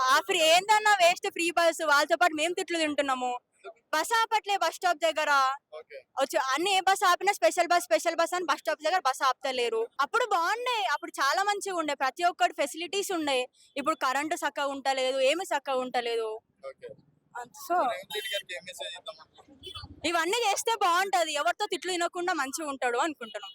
ఆ ఫ్రీ ఏందన్నా waste free bus వాళ్ళతో పాటు మేము తిట్లు తింటున్నాము. బస్ ఆపట్లే బస్ స్టాప్ దగ్గర. వచ్చి అన్ని ఏ బస్ ఆపినా స్పెషల్ బస్ స్పెషల్ బస్ అని బస్ స్టాప్ దగ్గర బస్ ఆపుతలేరు. అప్పుడు బాగుండే అప్పుడు చాలా మంచిగా ఉండే. ప్రతి ఒక్కటి ఫెసిలిటీస్ ఉండే. ఇప్పుడు కరెంటు చక్కగా ఉంటలేదు ఏమి చక్కగా ఉంటలేదు. సో ఇవన్నీ చేస్తే బాగుంటది. ఎవరితో తిట్లు తినకుండా మంచిగా ఉంటాడు అనుకుంటున్నాం.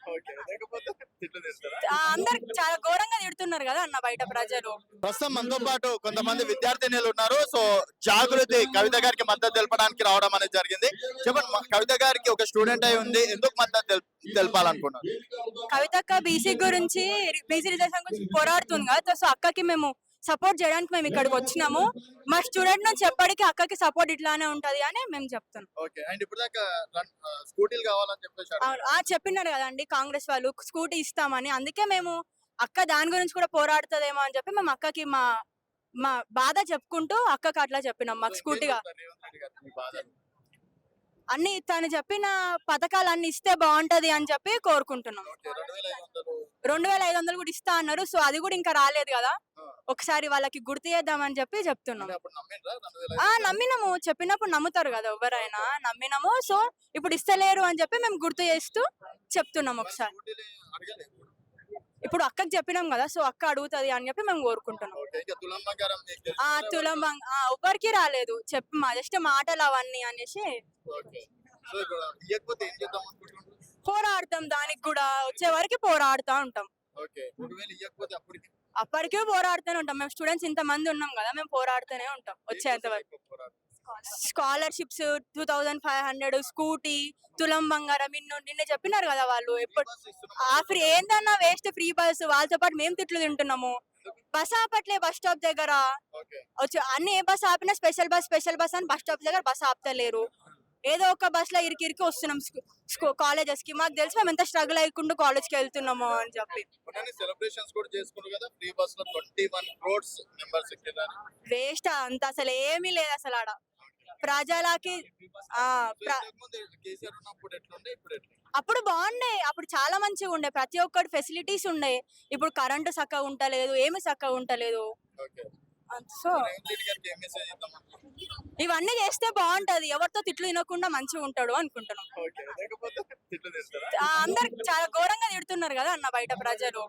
ఓకే లేకపోతే తిట్లు తిడతారా ఆ, అందరు చాలా ఘోరంగా తిడుతున్నారు కదా అన్న బయట ప్రజలు. ప్రస్తుతం మనతో పాటు కొంతమంది విద్యార్థినులు ఉన్నారు. సో జాగృతి కవిత గారికి మద్దతు తెలపడానికి రావడం అనేది జరిగింది. చెప్పండి మా కవిత గారికి ఒక స్టూడెంట్ అయి ఉంది. ఎందుకు మద్దతు తెల్- తెలపాలనుకున్నారు? కవితక్క బీసీ గురించి బీసీ రిజర్వేషన్ గురించి పోరాడుతుంది కదా. సో అక్కకి మేము సపోర్ట్ చేయడానికి మేము ఇక్కడికి వచ్చినాము. మా స్టూడెంట్ నుంచి ఎప్పటికీ అక్కకి సపోర్ట్ ఇట్లానే ఉంటది అని మేము చెప్తున్నాం. ఓకే అండ్ ఇప్పుడు దాకా రన్- ఆ, స్కూటీలు కావాలని చెప్పేసి చెప్పినారు కదండి కాంగ్రెస్ వాళ్ళు స్కూటీ ఇస్తామని. అందుకే మేము అక్క దాని గురించి కూడా పోరాడుతుందేమో అని చెప్పి మేము అక్కకి మా మా బాధ చెప్పుకుంటూ అక్కకి అట్లా చెప్పినాం మాకు స్కూటీగా? అన్ని తను చెప్పిన పథకాలు అన్ని ఇస్తే బాగుంటది అని చెప్పి కోరుకుంటున్నాం. రెండు వేల ఐదు వందలు. కూడా ఇస్తా అన్నారు. సో అది కూడా ఇంకా రాలేదు కదా. ఒకసారి వాళ్ళకి గుర్తు చేద్దామని చెప్పి చెప్తున్నాం. ఆ నమ్మినాము. చెప్పినప్పుడు నమ్ముతారు కదా ఎవరైనా. నమ్మినాము. సో ఇప్పుడు ఇస్తలేరు అని చెప్పి మేము గుర్తు చేస్తూ చెప్తున్నాం ఒకసారి. ఇప్పుడు? అక్కకి చెప్పినాం కదా. సో అక్క అడుగుతది అని చెప్పి మేము కోరుకుంటున్నాం. ఇంకా తులం ఆ ఎవరికి రాలేదు. చెప్పి మా జస్ట్ మాటలు అవన్నీ అనేసి. పోరాడతాం దానికి కూడా. వచ్చే వరకు పోరాడుతూ ఉంటాం. అప్పటికి పోరాడుతూనే ఉంటాం. మేము స్టూడెంట్స్ ఇంత మంది ఉన్నాం కదా మేము పోరాడుతూనే ఉంటాం వచ్చేంత వరకు. Scholarships two thousand five hundred scooty తులం బంగారం ఇన్ను నిన్న చెప్పినారు కదా వాళ్ళు ఎప్పుడు. ఆ ఫ్రీ ఏందన్నా వేస్ట్ ఫ్రీ బస్ వాళ్ళతో పాటు మేము తిట్లు తింటున్నాము. బస్ ఆపట్లే బస్ స్టాప్ దగ్గర. వచ్చి అన్ని ఏ బస్ ఆపినా స్పెషల్ బస్ స్పెషల్ బస్ అని బస్ స్టాప్ దగ్గర బస్ ఆపుతలేరు. ఏదో ఒక బస్లో ఇరికి ఇరికి వస్తున్నాం కాలేజెస్కి. మాకు తెలిసి మేము ఎంత స్ట్రగుల్ అయ్యకుండా కాలేజ్కి వెళ్తున్నాము అని చెప్పి. మొన్ననే సెలబ్రేషన్స్ కూడా చేసుకున్నారు కదా. ఫ్రీ బస్లో ట్వంటీ వన్ క్రోడ్స్ మెంబర్స్ ఎక్కినారు వేస్ట్ అంత అసలు ఏమీ లేదు అసలు ఆడ. ప్రజలకి అప్పుడు బాగుండే. అప్పుడు చాలా మంచిగా ఉండే. ప్రతి ఒక్కటి ఫెసిలిటీస్ ఉండే. ఇప్పుడు కరెంటు చక్కగా ఉంటలేదు ఏమి చక్కగా ఉంటలేదు. సో ఇవన్నీ చేస్తే బాగుంటది. ఎవరితో తిట్లు తినకుండా మంచిగా ఉంటాడు అనుకుంటున్నాం. అందరు చాలా ఘోరంగా తిడుతున్నారు కదా అన్న బయట ప్రజలు.